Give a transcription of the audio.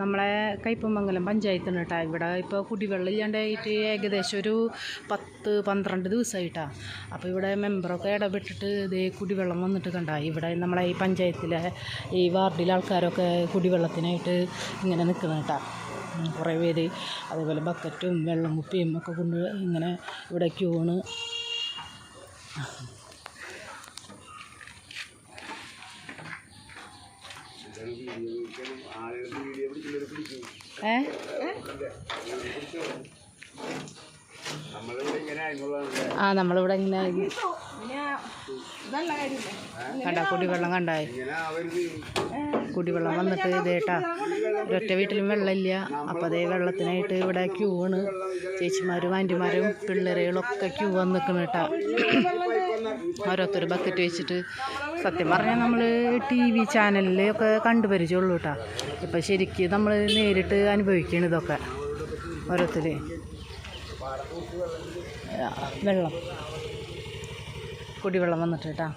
നമ്മളെ കയ്പമംഗലം പഞ്ചായത്തിന് കേട്ടോ ഇവിടെ ഇപ്പോൾ കുടിവെള്ളം ഇല്ലാണ്ടായിട്ട് ഏകദേശം ഒരു പത്ത് പന്ത്രണ്ട് ദിവസമായിട്ടാ. അപ്പോൾ ഇവിടെ മെമ്പറൊക്കെ ഇടപെട്ടിട്ട് ഇതേ കുടിവെള്ളം വന്നിട്ട് കണ്ട. ഇവിടെ നമ്മളെ ഈ പഞ്ചായത്തിലെ ഈ വാർഡിലെ ആൾക്കാരൊക്കെ കുടിവെള്ളത്തിനായിട്ട് ഇങ്ങനെ നിൽക്കുന്നത് കേട്ടോ കുറേ പേര് അതേപോലെ ബക്കറ്റും വെള്ളം കുപ്പിയും ഒക്കെ കൊണ്ട് ഇങ്ങനെ ഇവിടെ ക്യൂണ്. ആ നമ്മളിവിടെ ഇങ്ങനെ കണ്ടാ കുടിവെള്ളം കണ്ടായി. കുടിവെള്ളം വന്നിട്ട് ഇതേട്ടാ ഒരൊറ്റ വീട്ടിലും വെള്ളമില്ല. അപ്പോൾ അതേ വെള്ളത്തിനായിട്ട് ഇവിടെ ക്യൂ ചേച്ചിമാരും ആന്റിമാരും പിള്ളേരുകളൊക്കെ ക്യൂ വന്ന് നിൽക്കണം കേട്ടാ ഓരോരുത്തർ ബക്കറ്റ് വെച്ചിട്ട് സത്യം പറഞ്ഞാൽ നമ്മൾ ടി വി ചാനലിലൊക്കെ ഒക്കെ കണ്ടുപരിചയമുള്ളൂ കേട്ടോ ഇപ്പം ശരിക്കും നമ്മൾ നേരിട്ട് അനുഭവിക്കണം ഇതൊക്കെ. ഓരോരുത്തർ വെള്ളം. കുടിവെള്ളം വന്നിട്ട് കേട്ടാ